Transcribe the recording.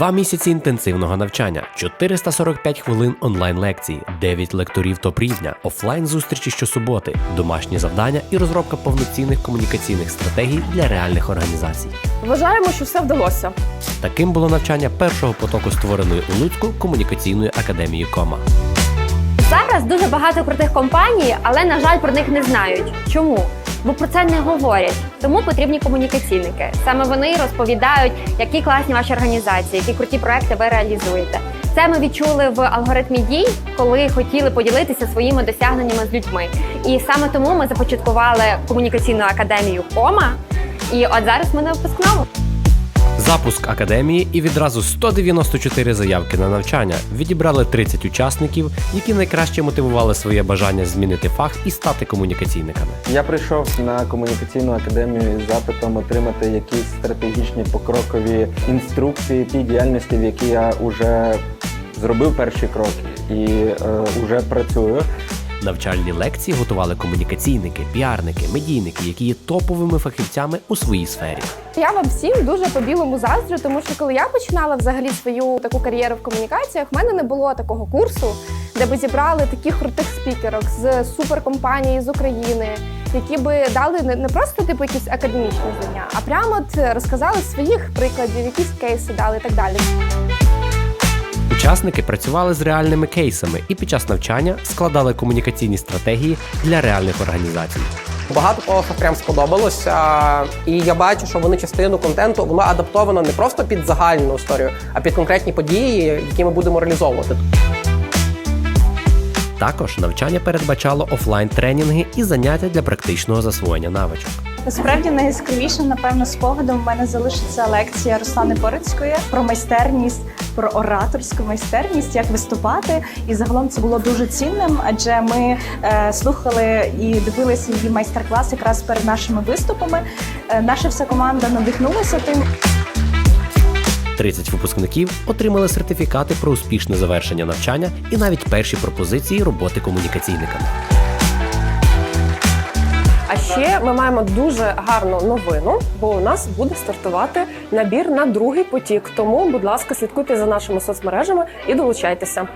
Два місяці інтенсивного навчання, 445 хвилин онлайн-лекції, 9 лекторів топ-рівня, офлайн зустрічі щосуботи, домашні завдання і розробка повноцінних комунікаційних стратегій для реальних організацій. Вважаємо, що все вдалося. Таким було навчання першого потоку створеної у Луцьку комунікаційної академії Кома. Зараз дуже багато крутих компаній, але на жаль про них не знають. Чому? Бо про це не говорять. Тому потрібні комунікаційники. Саме вони розповідають, які класні ваші організації, які круті проекти ви реалізуєте. Це ми відчули в алгоритмі дій, коли хотіли поділитися своїми досягненнями з людьми. І саме тому ми започаткували комунікаційну академію Кома. І от зараз ми на випускному. Запуск академії і відразу 194 заявки на навчання. Відібрали 30 учасників, які найкраще мотивували своє бажання змінити фах і стати комунікаційниками. Я прийшов на комунікаційну академію із запитом отримати якісь стратегічні покрокові інструкції тій діяльності, в якій я вже зробив перші кроки і е, вже працюю. Навчальні лекції готували комунікаційники, піарники, медійники, які є топовими фахівцями у своїй сфері. Я вам всім дуже по білому заздрю, тому що коли я починала взагалі свою таку кар'єру в комунікаціях, в мене не було такого курсу, де би зібрали таких крутих спікерок з суперкомпанії з України, які би дали не, не просто типу якісь академічні знання, а прямо от розказали своїх прикладів, якісь кейси дали і так далі. Учасники працювали з реальними кейсами і під час навчання складали комунікаційні стратегії для реальних організацій. Багато кого що прям сподобалося, і я бачу, що вони частину контенту воно адаптовано не просто під загальну історію, а під конкретні події, які ми будемо реалізовувати. Також навчання передбачало офлайн тренінги і заняття для практичного засвоєння навичок. Насправді найяскравішим, напевно, спогадом в мене залишиться лекція Руслани Борицької про майстерність, про ораторську майстерність, як виступати. І загалом це було дуже цінним, адже ми е, слухали і дивилися її майстер-клас якраз перед нашими виступами. Е, наша вся команда надихнулася тим. 30 випускників отримали сертифікати про успішне завершення навчання і навіть перші пропозиції роботи комунікаційниками. Ще ми маємо дуже гарну новину, бо у нас буде стартувати набір на другий потік. Тому, будь ласка, слідкуйте за нашими соцмережами і долучайтеся.